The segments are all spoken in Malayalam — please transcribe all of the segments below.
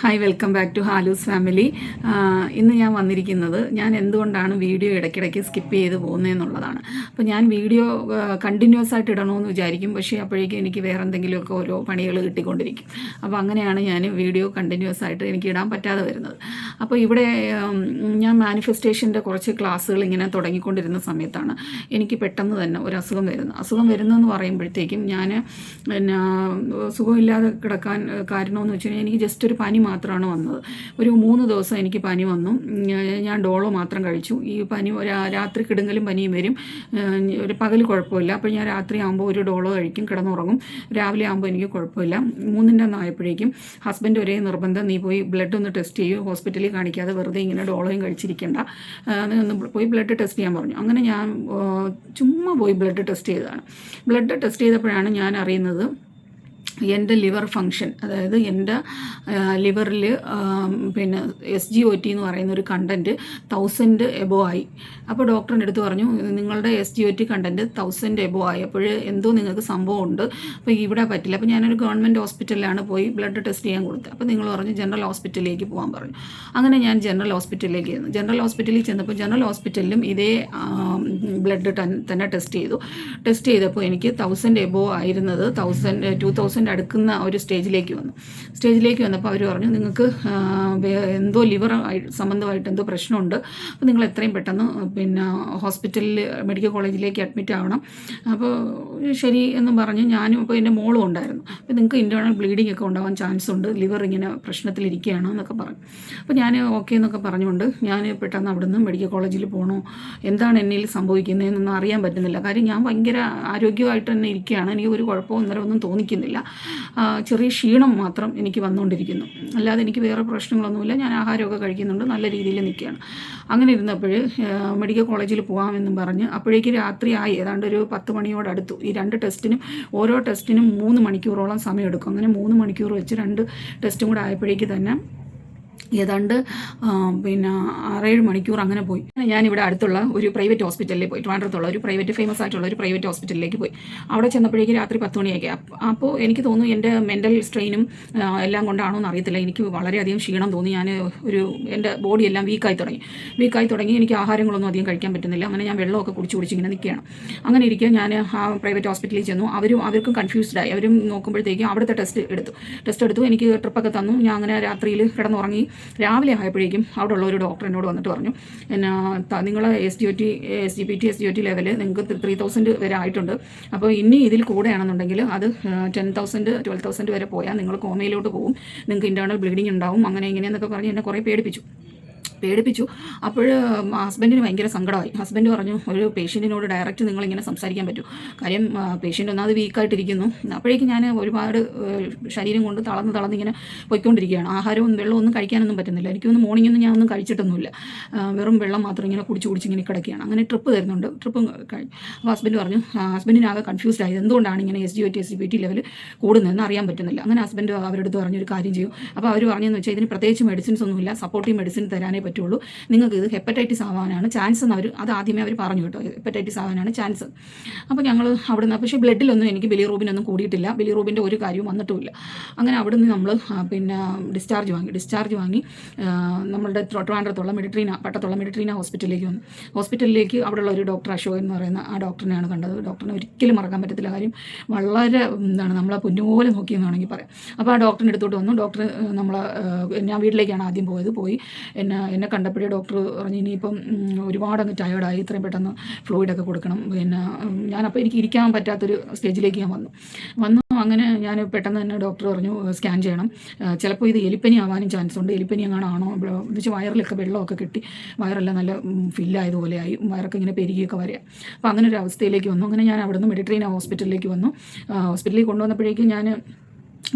ഹായ് വെൽക്കം ബാക്ക് ടു ഹാലൂസ് ഫാമിലി ഇന്ന് ഞാൻ വന്നിരിക്കുന്നത് ഞാൻ എന്തുകൊണ്ടാണ് വീഡിയോ ഇടയ്ക്കിടയ്ക്ക് സ്കിപ്പ് ചെയ്ത് പോകുന്നതെന്നുള്ളതാണ് അപ്പോൾ ഞാൻ വീഡിയോ കണ്ടിന്യൂസ് ആയിട്ട് ഇടണമെന്ന് വിചാരിക്കും. പക്ഷേ അപ്പോഴേക്കും എനിക്ക് വേറെ എന്തെങ്കിലുമൊക്കെ ഓരോ പണികൾ കിട്ടിക്കൊണ്ടിരിക്കും. അപ്പോൾ അങ്ങനെയാണ് ഞാൻ വീഡിയോ കണ്ടിന്യൂസ് ആയിട്ട് എനിക്ക് ഇടാൻ പറ്റാതെ വരുന്നത്. അപ്പോൾ ഇവിടെ ഞാൻ മാനിഫെസ്റ്റേഷന്റെ കുറച്ച് ക്ലാസ്സുകൾ ഇങ്ങനെ തുടങ്ങിക്കൊണ്ടിരുന്ന സമയത്താണ് എനിക്ക് പെട്ടെന്ന് തന്നെ ഒരു അസുഖം വരുന്നത്. അസുഖം വരുന്നതെന്ന് പറയുമ്പോഴത്തേക്കും ഞാൻ പിന്നെ സുഖമില്ലാതെ കിടക്കാൻ കാരണമെന്ന് വെച്ച് കഴിഞ്ഞാൽ എനിക്ക് ജസ്റ്റ് ഒരു പനി മാത്രമാണ് വന്നത്. ഒരു മൂന്ന് ദിവസം എനിക്ക് പനി വന്നു. ഞാൻ ഡോളോ മാത്രം കഴിച്ചു. ഈ പനി രാത്രി കിടുങ്ങലും പനിയും വരും. ഒരു പകൽ കുഴപ്പമില്ല. അപ്പോൾ ഞാൻ രാത്രി ആകുമ്പോൾ ഒരു ഡോളോ കഴിക്കും കിടന്നുറങ്ങും. രാവിലെ ആകുമ്പോൾ എനിക്ക് കുഴപ്പമില്ല. മൂന്നിന്റെ ഒന്നായപ്പോഴേക്കും ഹസ്ബൻഡ് ഒരേ നിർബന്ധം. നീ പോയി ബ്ലഡ് ഒന്ന് ടെസ്റ്റ് ചെയ്യൂ. ഹോസ്പിറ്റലിൽ കാണിക്കാതെ വെറുതെ ഇങ്ങനെ ഡോളോയും കഴിച്ചിരിക്കേണ്ട. ഒന്ന് പോയി ബ്ലഡ് ടെസ്റ്റ് ചെയ്യാൻ പറഞ്ഞു. അങ്ങനെ ഞാൻ ചുമ്മാ പോയി ബ്ലഡ് ടെസ്റ്റ് ചെയ്തതാണ്. ബ്ലഡ് ടെസ്റ്റ് ചെയ്തപ്പോഴാണ് ഞാൻ അറിയുന്നത് എന്റെ ലിവർ ഫങ്ഷൻ അതായത് എന്റെ ലിവറിൽ പിന്നെ എസ് ജി ഒ ടി എന്ന് പറയുന്ന ഒരു കണ്ടന്റ് തൗസൻഡ് എബോ ആയി. അപ്പോൾ ഡോക്ടറിന്റെ അടുത്ത് പറഞ്ഞു നിങ്ങളുടെ S G O T content thousand above ആയി. അപ്പോൾ എന്തോ നിങ്ങൾക്ക് സംഭവം ഉണ്ട് അപ്പോൾ ഇവിടെ പറ്റില്ല. അപ്പോൾ ഞാനൊരു ഗവൺമെന്റ് ഹോസ്പിറ്റലിലാണ് പോയി ബ്ലഡ് ടെസ്റ്റ് ചെയ്യാൻ കൊടുത്തത്. അപ്പോൾ നിങ്ങൾ പറഞ്ഞു ജനറൽ ഹോസ്പിറ്റലിലേക്ക് പോകാൻ പറഞ്ഞു. അങ്ങനെ ഞാൻ ജനറൽ ഹോസ്പിറ്റലിലേക്ക് ചെന്നു. ജനറൽ ഹോസ്പിറ്റലിൽ ചെന്നപ്പോൾ ജനറൽ ഹോസ്പിറ്റലിലും ഇതേ ബ്ലഡ് തന്നെ ടെസ്റ്റ് ചെയ്തു. ടെസ്റ്റ് ചെയ്തപ്പോൾ എനിക്ക് തൗസൻഡ് എബോ ആയിരുന്നത് തൗസൻഡ് ടു തൗസൻഡ് അടുക്കുന്ന ഒരു സ്റ്റേജിലേക്ക് വന്നു. സ്റ്റേജിലേക്ക് വന്നപ്പോൾ അവർ പറഞ്ഞു നിങ്ങൾക്ക് എന്തോ ലിവർ സംബന്ധമായിട്ട് എന്തോ പ്രശ്നമുണ്ട്. അപ്പോൾ നിങ്ങൾ എത്രയും പെട്ടെന്ന് പിന്നെ ഹോസ്പിറ്റലിൽ മെഡിക്കൽ കോളേജിലേക്ക് അഡ്മിറ്റ് ആവണം. അപ്പോൾ ശരി എന്ന് പറഞ്ഞ്. ഞാനും അപ്പോൾ എന്റെ മോളും ഉണ്ടായിരുന്നു. അപ്പോൾ നിങ്ങൾക്ക് ഇന്റേർണൽ ബ്ലീഡിംഗ് ഒക്കെ ഉണ്ടാവാൻ ചാൻസ് ഉണ്ട്. ലിവർ ഇങ്ങനെ പ്രശ്നത്തിലിരിക്കുകയാണ് എന്നൊക്കെ പറഞ്ഞു. അപ്പോൾ ഞാൻ ഓക്കെ എന്നൊക്കെ പറഞ്ഞുകൊണ്ട് ഞാൻ പെട്ടെന്ന് അവിടുന്ന് മെഡിക്കൽ കോളേജിൽ പോകണോ എന്താണ് എന്നിൽ സംഭവിക്കുന്നതെന്നൊന്നും അറിയാൻ പറ്റുന്നില്ല. കാര്യം ഞാൻ ഭയങ്കര ആരോഗ്യമായിട്ട് തന്നെ ഇരിക്കുകയാണ്. എനിക്ക് ഒരു കുഴപ്പമോ ഒന്നും തോന്നിക്കുന്നില്ല. ചെറിയ ക്ഷീണം മാത്രം എനിക്ക് വന്നുകൊണ്ടിരിക്കുന്നു. അല്ലാതെ എനിക്ക് വേറെ പ്രശ്നങ്ങളൊന്നുമില്ല. ഞാൻ ആഹാരമൊക്കെ കഴിക്കുന്നുണ്ട്. നല്ല രീതിയിൽ നിൽക്കുകയാണ്. അങ്ങനെ ഇരുന്നപ്പോൾ മെഡിക്കൽ കോളേജിൽ പോകാമെന്നും പറഞ്ഞ് അപ്പോഴേക്ക് രാത്രി ആയി ഏതാണ്ട് ഒരു പത്ത് മണിയോടടുത്തു. ഈ രണ്ട് ടെസ്റ്റിനും ഓരോ ടെസ്റ്റിനും മൂന്ന് മണിക്കൂറോളം സമയമെടുക്കും. അങ്ങനെ മൂന്ന് മണിക്കൂർ വെച്ച് രണ്ട് ടെസ്റ്റും കൂടെ ആയപ്പോഴേക്ക് തന്നെ ഏതാണ്ട് പിന്നെ ആറേഴ് മണിക്കൂർ അങ്ങനെ പോയി. ഞാനിവിടെ അടുത്തുള്ള ഒരു പ്രൈവറ്റ് ഹോസ്പിറ്റലിൽ പോയി ട്രിവാൻഡ്രത്തുള്ള ഒരു പ്രൈവറ്റ് ഫേമസ് ആയിട്ടുള്ള ഒരു പ്രൈവറ്റ് ഹോസ്പിറ്റലിലേക്ക് പോയി. അവിടെ ചെന്നപ്പോഴേക്ക് രാത്രി പത്ത് മണിയൊക്കെ അപ്പോൾ എനിക്ക് തോന്നുന്നു എന്റെ മെന്റൽ സ്ട്രെയിനും എല്ലാം കൊണ്ടാണോ എന്ന് അറിയത്തില്ല. എനിക്ക് വളരെയധികം ക്ഷീണം തോന്നി. ഞാൻ ഒരു എന്റെ ബോഡി എല്ലാം വീക്കായി തുടങ്ങി. വീക്കായി തുടങ്ങി എനിക്ക് ആഹാരങ്ങളൊന്നും അധികം കഴിക്കാൻ പറ്റുന്നില്ല. അങ്ങനെ ഞാൻ വെള്ളമൊക്കെ കുടിച്ച് കുടിച്ച് ഇങ്ങനെ നിൽക്കുകയാണ്. അങ്ങനെ ഇരിക്കുക ഞാൻ ആ പ്രൈവറ്റ് ഹോസ്പിറ്റലിൽ ചെന്നു. അവരും അവർക്കും കൺഫ്യൂസ്ഡ് ആയി. അവരും നോക്കുമ്പോഴത്തേക്കും അവിടുത്തെ ടെസ്റ്റ് എടുത്തു. ടെസ്റ്റ് എടുത്തു. എനിക്ക് ട്രിപ്പൊക്കെ തന്നു. ഞാൻ അങ്ങനെ രാത്രിയിൽ കിടന്നുറങ്ങി. രാവിലെ ആയപ്പോഴേക്കും അവിടെ ഉള്ള ഒരു ഡോക്ടർ എന്നോട് വന്നിട്ട് പറഞ്ഞു എന്നാ നിങ്ങൾ S D O T S G P T S D O T level നിങ്ങൾക്ക് ത്രീ തൗസൻഡ് വരെ ആയിട്ടുണ്ട്. അപ്പോൾ ഇനി ഇതിൽ കൂടെയാണെന്നുണ്ടെങ്കിൽ അത് ടെൻ തൗസൻഡ് ട്വൽവ് തൗസൻഡ് വരെ പോയാൽ നിങ്ങൾ കോമയിലോട്ട് പോകും. നിങ്ങൾക്ക് ഇന്റേർണൽ ബ്ലീഡിങ് ഉണ്ടാവും അങ്ങനെ ഇങ്ങനെയെന്നൊക്കെ പറഞ്ഞ് എന്നെ കുറേ പേടിപ്പിച്ചു. പേടിപ്പിച്ചു. അപ്പോൾ ഹസ്ബൻഡിന് ഭയങ്കര സങ്കടമായി. ഹസ്ബൻഡ് പറഞ്ഞു ഒരു പേഷ്യന്റിനോട് ഡയറക്റ്റ് നിങ്ങളിങ്ങനെ സംസാരിക്കാൻ പറ്റൂ. കാര്യം പേഷ്യന്റ് ഒന്നാമത് വീക്കായിട്ടിരിക്കുന്നു. അപ്പോഴേക്കും ഞാൻ ഒരുപാട് ശരീരം കൊണ്ട് തളർന്ന് തളർന്ന് ഇങ്ങനെ പോയിക്കൊണ്ടിരിക്കുകയാണ്. ആഹാരവും വെള്ളവും ഒന്നും കഴിക്കാനൊന്നും പറ്റുന്നില്ല. എനിക്കൊന്നും മോർണിംഗ് ഒന്നും ഞാനൊന്നും കഴിച്ചിട്ടൊന്നുമില്ല. വെറും വെള്ളം മാത്രം ഇങ്ങനെ കുടിച്ച് കുടിച്ച് ഇങ്ങനെ കിടക്കുകയാണ്. അങ്ങനെ ട്രിപ്പ് തരുന്നുണ്ട് ട്രിപ്പ് കഴിഞ്ഞു അപ്പോൾ ഹസ്ബൻഡ് പറഞ്ഞു ഹസ്ബൻഡിനാകെ കൺഫ്യൂസ്ഡ് ആയത് എന്തുകൊണ്ടാണ് ഇങ്ങനെ S D O T S G P T level കൂടുന്നതെന്ന് അറിയാൻ പറ്റുന്നില്ല. അങ്ങനെ ഹസ്ബൻഡ് അവരുടെ അടുത്ത് പറഞ്ഞൊരു കാര്യം ചെയ്യും അപ്പോൾ അവർ പറഞ്ഞതെന്ന് വെച്ചാൽ ഇതിന് പ്രത്യേകിച്ച് മെഡിസിൻസ് ഒന്നുമില്ല. സപ്പോർട്ടീവ് മെഡിസിൻ തരാനേ പറ്റുള്ളൂ. നിങ്ങൾക്ക് ഇത് ഹെപ്പറ്റൈറ്റിസ് ആവാനാണ് ചാൻസ് എന്ന് അവർ അത് ആദ്യമേ അവർ പറഞ്ഞു കേട്ടോ. ഹെപ്പറ്റൈറ്റിസ് ആവാനാണ് ചാൻസ് അപ്പോൾ ഞങ്ങൾ നിന്ന് പക്ഷേ ബ്ലഡിലൊന്നും എനിക്ക് ബിലിറൂബിനൊന്നും കൂടിയിട്ടില്ല. ബിലിറൂബിന്റെ ഒരു കാര്യവും വന്നിട്ടുമില്ല. അങ്ങനെ അവിടുന്ന് നമ്മൾ പിന്നെ ഡിസ്ചാർജ് വാങ്ങി. ഡിസ്ചാർജ് വാങ്ങി നമ്മളുടെ ട്രോ- ട്രിവാൻഡ്രത്തുള്ള മെഡിട്രീന പട്ടത്തുള്ള മെഡിട്രീന ഹോസ്പിറ്റലിലേക്ക് വന്നു. ഹോസ്പിറ്റലിലേക്ക് അവിടെയുള്ള ഒരു ഡോക്ടർ അശോകൻ എന്ന് പറയുന്ന ആ ഡോക്ടറിനെയാണ് കണ്ടത്. ഡോക്ടറിനെ ഒരിക്കലും മറക്കാൻ പറ്റത്തില്ല. കാര്യം വളരെ എന്താണ് നമ്മളെ പൊന്നുപോലെ നോക്കിയെന്ന് വേണമെങ്കിൽ പറയാം. അപ്പോൾ ആ ഡോക്ടറിന്റെ അടുത്തോട്ട് വന്നു. ഡോക്ടർ നമ്മളെ ഞാൻ വീട്ടിലേക്കാണ് ആദ്യം പോയത്. പോയി എന്നെ എന്നെ കണ്ടപ്പോഴേ ഡോക്ടർ പറഞ്ഞു ഇനിയിപ്പം ഒരുപാട് അങ്ങ് ടയേർഡായി ഇത്രയും പെട്ടെന്ന് ഫ്ലൂയിഡൊക്കെ കൊടുക്കണം. പിന്നെ ഞാനപ്പോൾ എനിക്ക് ഇരിക്കാൻ പറ്റാത്തൊരു സ്റ്റേജിലേക്ക് ഞാൻ വന്നു. വന്നു അങ്ങനെ ഞാൻ പെട്ടെന്ന് തന്നെ ഡോക്ടർ പറഞ്ഞു സ്കാൻ ചെയ്യണം. ചിലപ്പോൾ ഇത് എലിപ്പനി ആവാനും ചാൻസ് ഉണ്ട്. എലിപ്പനി എങ്ങാണാണോ എന്ന് വെച്ചാൽ വയറിലൊക്കെ വെള്ളമൊക്കെ കിട്ടി വയറെല്ലാം നല്ല ഫില്ലായതുപോലെയായി വയറൊക്കെ ഇങ്ങനെ പെരുകിയൊക്കെ വരിക അപ്പോൾ അങ്ങനെ ഒരു അവസ്ഥയിലേക്ക് വന്നു. അങ്ങനെ ഞാൻ അവിടുന്ന് മെഡിട്രേനിയ ഹോസ്പിറ്റലിലേക്ക് വന്നു. ഹോസ്പിറ്റലിൽ കൊണ്ടുവന്നപ്പോഴേക്കും ഞാൻ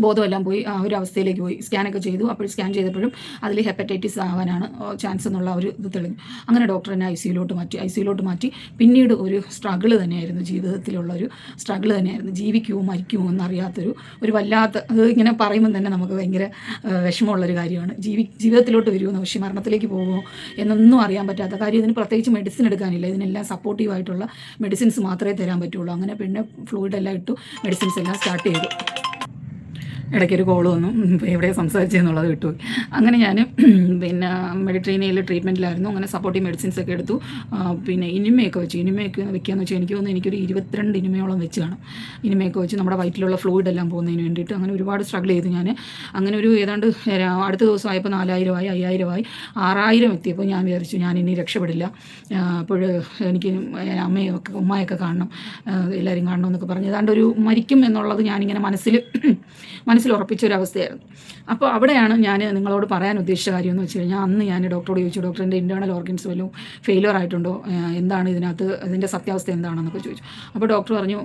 ബോധമെല്ലാം പോയി ആ ഒരു അവസ്ഥയിലേക്ക് പോയി. സ്കാനൊക്കെ ചെയ്തു. അപ്പോൾ സ്കാൻ ചെയ്തപ്പോഴും അതിൽ ഹെപ്പറ്റൈറ്റിസ് ആവാനാണ് ചാൻസ് എന്നുള്ള ഒരു ഇത് തെളിഞ്ഞു. അങ്ങനെ ഡോക്ടർ എന്നെ ഐ സിയിലോട്ട് മാറ്റി. ഐ സിയിലോട്ട് മാറ്റി. പിന്നീട് ഒരു സ്ട്രഗിൾ തന്നെയായിരുന്നു ജീവിതത്തിലുള്ള ഒരു സ്ട്രഗിൾ തന്നെയായിരുന്നു. ജീവിക്കുമോ മരിക്കുമോ എന്നറിയാത്തൊരു ഒരു വല്ലാത്ത അത് ഇങ്ങനെ പറയുമ്പോൾ തന്നെ നമുക്ക് ഭയങ്കര വിഷമമുള്ളൊരു കാര്യമാണ്. ജീവി ജീവിതത്തിലോട്ട് വരുമോ പക്ഷേ മരണത്തിലേക്ക് പോകുമോ എന്നൊന്നും അറിയാൻ പറ്റാത്ത കാര്യം. ഇതിന് പ്രത്യേകിച്ച് മെഡിസിൻ എടുക്കാനില്ല. ഇതിനെല്ലാം സപ്പോർട്ടീവായിട്ടുള്ള മെഡിസിൻസ് മാത്രമേ തരാൻ പറ്റുള്ളൂ. അങ്ങനെ പിന്നെ ഫ്ലൂയിഡ് എല്ലാം ഇട്ടു മെഡിസിൻസ് എല്ലാം സ്റ്റാർട്ട് ചെയ്തു. ഇടയ്ക്കൊരു കോൾ വന്നു. എവിടെയാണ് എവിടെ സംസാരിച്ചെന്നുള്ളത് വിട്ടുപോയി. അങ്ങനെ ഞാൻ പിന്നെ മെഡിട്രേനിയയിൽ ട്രീറ്റ്മെന്റിലായിരുന്നു അങ്ങനെ സപ്പോർട്ടീവ് മെഡിസിൻസ് ഒക്കെ എടുത്തു. പിന്നെ ഇനിമയൊക്കെ വെച്ചു. ഇനിമയൊക്കെ വെക്കുകയെന്ന് വെച്ചാൽ എനിക്ക് തോന്നുന്നു എനിക്കൊരു ഇരുപത്തിരണ്ട് ഇനിമയോളം വെച്ച് കാണും. ഇനിമയൊക്കെ വെച്ച് നമ്മുടെ വയറ്റിലുള്ള ഫ്ലൂയിഡ് എല്ലാം പോകുന്നതിന് വേണ്ടിയിട്ട് അങ്ങനെ ഒരുപാട് സ്ട്രഗിൾ ചെയ്തു ഞാൻ അങ്ങനെ ഒരു ഏതാണ്ട് അടുത്ത ദിവസം ആയപ്പോൾ നാലായിരമായി അയ്യായിരമായി ആറായിരം എത്തിയപ്പോൾ ഞാൻ വിചാരിച്ചു ഞാൻ ഇനി രക്ഷപ്പെടില്ല. അപ്പോൾ എനിക്ക് അമ്മയൊക്കെ ഉമ്മയൊക്കെ കാണണം. എല്ലാവരും കാണണം എന്നൊക്കെ പറഞ്ഞു. ഏതാണ്ട് ഒരു മരിക്കും എന്നുള്ളത് ഞാനിങ്ങനെ മനസ്സിൽ മനസ്സിൽ ഉറപ്പിച്ച ഒരു അവസ്ഥയായിരുന്നു. അപ്പോൾ അവിടെയാണ് ഞാൻ നിങ്ങളോട് പറയാൻ ഉദ്ദേശിച്ച കാര്യം എന്ന് വെച്ച് കഴിഞ്ഞാൽ അന്ന് ഞാൻ ഡോക്ടറോട് ചോദിച്ചു ഡോക്ടറിന്റെ ഇന്റേർണൽ ഓർഗൻസ് വല്ലതും ഫെയിലിയർ ആയിട്ടുണ്ടോ? എന്താണ് ഇതിനകത്ത്? ഇതിന്റെ സത്യാവസ്ഥ എന്താണെന്നൊക്കെ ചോദിച്ചു. അപ്പോൾ ഡോക്ടർ പറഞ്ഞു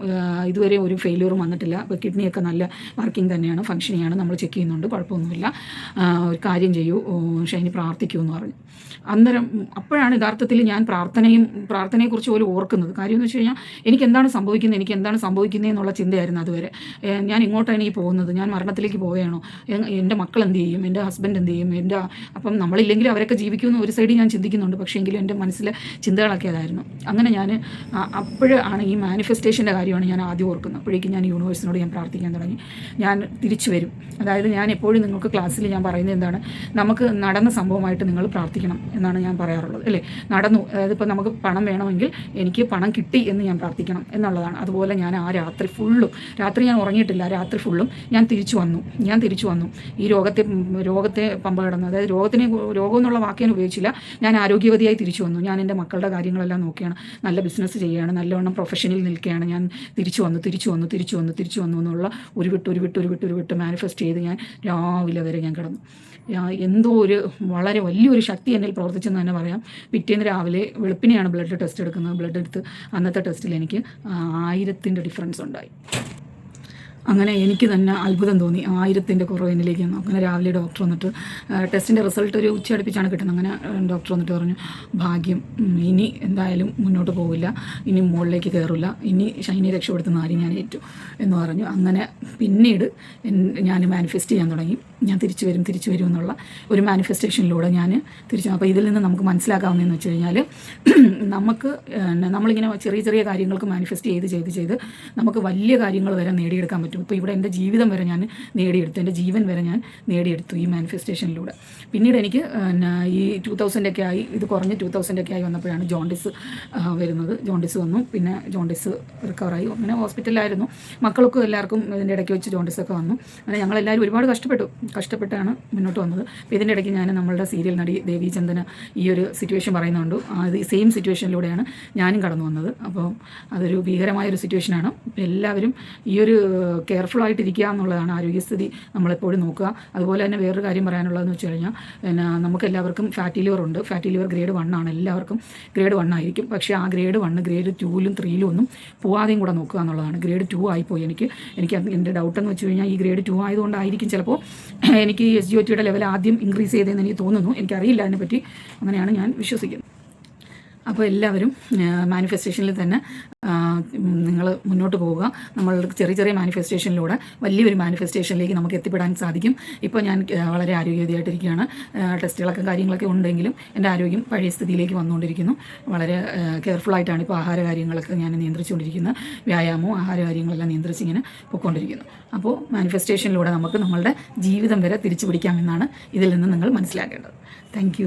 ഇതുവരെ ഒരു ഫെയിലിയറും വന്നിട്ടില്ല. അപ്പോൾ കിഡ്നിയൊക്കെ നല്ല വർക്കിംഗ് തന്നെയാണ് ഫങ്ഷനിങ് ആണ്. നമ്മൾ ചെക്ക് ചെയ്യുന്നുണ്ട് കുഴപ്പമൊന്നുമില്ല. ഒരു കാര്യം ചെയ്യൂ. ഷൈനി പ്രാർത്ഥിക്കൂ എന്ന് പറഞ്ഞു. അന്നേരം അപ്പോഴാണ് യഥാർത്ഥത്തിൽ ഞാൻ പ്രാർത്ഥനയും പ്രാർത്ഥനയെക്കുറിച്ച് പോലും ഓർക്കുന്നത്. കാര്യം എന്ന് വെച്ച് കഴിഞ്ഞാൽ എനിക്ക് എന്താണ് സംഭവിക്കുന്നത്? എനിക്ക് എന്താണ് സംഭവിക്കുന്നത് എന്നുള്ള ചിന്തയായിരുന്നു അതുവരെ. ഞാൻ ഇങ്ങോട്ടാണ് ഈ പോകുന്നത്. ഞാൻ മരണത്തിലേക്ക് പോവുകയാണോ? എന്റെ മക്കൾ എന്ത് ചെയ്യും? എന്റെ ഹസ്ബൻഡ് എന്ത് ചെയ്യും? എന്റെ അപ്പം നമ്മളില്ലെങ്കിൽ അവരൊക്കെ ജീവിക്കുമെന്ന് ഒരു സൈഡിൽ ഞാൻ ചിന്തിക്കുന്നുണ്ട്. പക്ഷേ എങ്കിലും എന്റെ മനസ്സിലെ ചിന്തകളൊക്കെ അതായിരുന്നു. അങ്ങനെ ഞാൻ അപ്പോഴാണ് ഈ മാനിഫെസ്റ്റേഷന്റെ കാര്യമാണ് ഞാൻ ആദ്യം ഓർക്കുന്നത്. അപ്പോഴേക്കും ഞാൻ യൂണിവേഴ്സിനോട് ഞാൻ പ്രാർത്ഥിക്കാൻ തുടങ്ങി. ഞാൻ തിരിച്ചു വരും. അതായത് ഞാൻ എപ്പോഴും നിങ്ങൾക്ക് ക്ലാസ്സിൽ ഞാൻ പറയുന്നത് എന്താണ്? നമുക്ക് നടന്ന സംഭവമായിട്ട് നിങ്ങൾ പ്രാർത്ഥിക്കണം എന്നാണ് ഞാൻ പറയാറുള്ളത്. അല്ലേ? നടന്നു അതായത് ഇപ്പോൾ നമുക്ക് പണം വേണമെങ്കിൽ എനിക്ക് പണം കിട്ടി എന്ന് ഞാൻ പ്രാർത്ഥിക്കണം എന്നുള്ളതാണ്. അതുപോലെ ഞാൻ ആ രാത്രി ഫുള്ളും രാത്രി ഞാൻ ഉറങ്ങിയിട്ടില്ല രാത്രി ഫുള്ളും ഞാൻ തിരിച്ചു വന്നു. ഞാൻ തിരിച്ചു വന്നു. ഈ രോഗത്തെ രോഗത്തെ പമ്പ കിടന്നു അതായത് രോഗത്തിന് രോഗം എന്നുള്ള ഞാൻ ഉപയോഗിച്ചില്ല. ഞാൻ ആരോഗ്യവതിയായി തിരിച്ചു വന്നു. ഞാൻ എന്റെ മക്കളുടെ കാര്യങ്ങളെല്ലാം നോക്കിയാണ്. നല്ല ബിസിനസ് ചെയ്യുകയാണ്. നല്ലവണ്ണം പ്രൊഫഷനിൽ നിൽക്കുകയാണ്. ഞാൻ തിരിച്ചു വന്നു തിരിച്ചു വന്നു തിരിച്ചു വന്നു തിരിച്ചു വന്നു എന്നുള്ള ഒരു വിട്ട് ഒരു വിട്ട് ഒരു വിട്ട് ഒരു വിട്ട് മാനിഫെസ്റ്റ് ചെയ്ത് ഞാൻ രാവിലെ വരെ ഞാൻ കിടന്നു. എന്തോ ഒരു വളരെ വലിയൊരു ശക്തി എന്നിൽ പ്രവർത്തിച്ചെന്ന് തന്നെ പറയാം. പിറ്റേന്ന് രാവിലെ വെളുപ്പിനെയാണ് ബ്ലഡ് ടെസ്റ്റ് എടുക്കുന്നത്. ബ്ലഡ് എടുത്ത് അന്നത്തെ ടെസ്റ്റിൽ എനിക്ക് ആയിരത്തിന്റെ ഡിഫറൻസ് ഉണ്ടായി. അങ്ങനെ എനിക്ക് തന്നെ അത്ഭുതം തോന്നി. ആയിരത്തിന്റെ കുറവ് എന്നിലേക്ക് വന്നു അങ്ങനെ രാവിലെ ഡോക്ടർ വന്നിട്ട് ടെസ്റ്റിന്റെ റിസൾട്ട് ഒരു ഉച്ചയടുപ്പിച്ചാണ് കിട്ടുന്നത്. അങ്ങനെ ഡോക്ടർ വന്നിട്ട് പറഞ്ഞു ഭാഗ്യം ഇനി എന്തായാലും മുന്നോട്ട് പോവില്ല. ഇനി മുകളിലേക്ക് കയറില്ല ഇനി ഷൈനി രക്ഷപ്പെടുത്തുന്ന ആരും ഞാൻ ഏറ്റു. എന്ന് പറഞ്ഞു. അങ്ങനെ പിന്നീട് ഞാൻ മാനിഫെസ്റ്റ് ചെയ്യാൻ തുടങ്ങി. ഞാൻ തിരിച്ചു വരും തിരിച്ചു വരും എന്നുള്ള ഒരു മാനിഫെസ്റ്റേഷനിലൂടെ ഞാൻ തിരിച്ചു അപ്പോൾ ഇതിൽ നിന്ന് നമുക്ക് മനസ്സിലാക്കാവുന്നതെന്ന് വെച്ച് കഴിഞ്ഞാൽ നമുക്ക് നമ്മളിങ്ങനെ ചെറിയ ചെറിയ കാര്യങ്ങൾക്ക് മാനിഫെസ്റ്റ് ചെയ്ത് ചെയ്ത് ചെയ്ത് നമുക്ക് വലിയ കാര്യങ്ങൾ വരെ നേടിയെടുക്കാൻ പറ്റും. ഇപ്പോൾ ഇവിടെ എന്റെ ജീവിതം വരെ ഞാൻ നേടിയെടുത്തു. എന്റെ ജീവൻ വരെ ഞാൻ നേടിയെടുത്തു ഈ മാനിഫെസ്റ്റേഷനിലൂടെ പിന്നീട് എനിക്ക് ഈ ടു തൗസൻഡൊക്കെ ആയി ഇത് കുറഞ്ഞ് ടു തൗസൻഡൊക്കെ ആയി വന്നപ്പോഴാണ് ജോണ്ടിസ് വരുന്നത്. ജോണ്ടിസ് വന്നു. പിന്നെ ജോണ്ടിസ് റിക്കവറായി അങ്ങനെ ഹോസ്പിറ്റലിലായിരുന്നു മക്കൾക്കും എല്ലാവർക്കും ഇതിന്റെ ഇടയ്ക്ക് വെച്ച് ജോണ്ടിസൊക്കെ വന്നു. അങ്ങനെ ഞങ്ങളെല്ലാവരും ഒരുപാട് കഷ്ടപ്പെട്ടു. കഷ്ടപ്പെട്ടാണ് മുന്നോട്ട് വന്നത്. ഇതിന്റെ ഇടയ്ക്ക് ഞാൻ നമ്മളുടെ സീരിയൽ നടി ദേവി ചന്ദന ഈ ഒരു സിറ്റുവേഷൻ പറയുന്നുണ്ട്. അത് സെയിം സിറ്റുവേഷനിലൂടെയാണ് ഞാനും കടന്നു വന്നത്. അപ്പോൾ അതൊരു ഭീകരമായ ഒരു സിറ്റുവേഷനാണ് എല്ലാവരും ഈ ഒരു കെയർഫുൾ ആയിട്ടിരിക്കുക എന്നുള്ളതാണ് ആരോഗ്യസ്ഥിതി നമ്മളെപ്പോഴും നോക്കുക. അതുപോലെ തന്നെ വേറൊരു കാര്യം പറയാനുള്ളതെന്ന് വെച്ച് കഴിഞ്ഞാൽ പിന്നെ നമുക്ക് എല്ലാവർക്കും ഫാറ്റി ലിവർ ഉണ്ട്. ഫാറ്റി ലിവർ ഗ്രേഡ് വൺ ആണ്. എല്ലാവർക്കും ഗ്രേഡ് വൺ ആയിരിക്കും. പക്ഷേ ആ ഗ്രേഡ് വണ്ണ് ഗ്രേഡ് ടൂവിലും ത്രീയിലും ഒന്നും പോവാതെയും കൂടെ നോക്കുക എന്നുള്ളതാണ്. ഗ്രേഡ് ടു ആയിപ്പോയി എനിക്ക്. എനിക്ക് എന്റെ ഡൗട്ട് എന്ന് വെച്ച് കഴിഞ്ഞാൽ ഈ ഗ്രേഡ് ടു ആയതുകൊണ്ടായിരിക്കും ചിലപ്പോൾ എനിക്ക് എസ് ജി ഒ ടിയുടെ ലെവൽ ആദ്യം ഇൻക്രീസ് ചെയ്തതെന്ന് എനിക്ക് തോന്നുന്നു. എനിക്കറിയില്ല അതിനെപ്പറ്റി. അങ്ങനെയാണ് ഞാൻ വിശ്വസിക്കുന്നത്. അപ്പോൾ എല്ലാവരും മാനിഫെസ്റ്റേഷനിൽ തന്നെ നിങ്ങൾ മുന്നോട്ട് പോവുക. നമ്മൾ ചെറിയ ചെറിയ മാനിഫെസ്റ്റേഷനിലൂടെ വലിയൊരു മാനിഫെസ്റ്റേഷനിലേക്ക് നമുക്ക് എത്തിപ്പെടാൻ സാധിക്കും. ഇപ്പോൾ ഞാൻ വളരെ ആരോഗ്യവതിയായിട്ടിരിക്കുകയാണ്. ടെസ്റ്റുകളൊക്കെ കാര്യങ്ങളൊക്കെ ഉണ്ടെങ്കിലും എന്റെ ആരോഗ്യം പഴയ സ്ഥിതിയിലേക്ക് വന്നുകൊണ്ടിരിക്കുന്നു. വളരെ കെയർഫുള്ളായിട്ടാണ് ഇപ്പോൾ ആഹാര കാര്യങ്ങളൊക്കെ ഞാൻ നിയന്ത്രിച്ചുകൊണ്ടിരിക്കുന്നത്. വ്യായാമവും ആഹാര കാര്യങ്ങളെല്ലാം നിയന്ത്രിച്ച് ഇങ്ങനെ പൊയ്ക്കൊണ്ടിരിക്കുന്നു. അപ്പോൾ മാനിഫെസ്റ്റേഷനിലൂടെ നമുക്ക് നമ്മളുടെ ജീവിതം വരെ തിരിച്ചു പിടിക്കാമെന്നാണ് ഇതിൽ നിന്ന് നിങ്ങൾ മനസ്സിലാക്കേണ്ടത്. താങ്ക്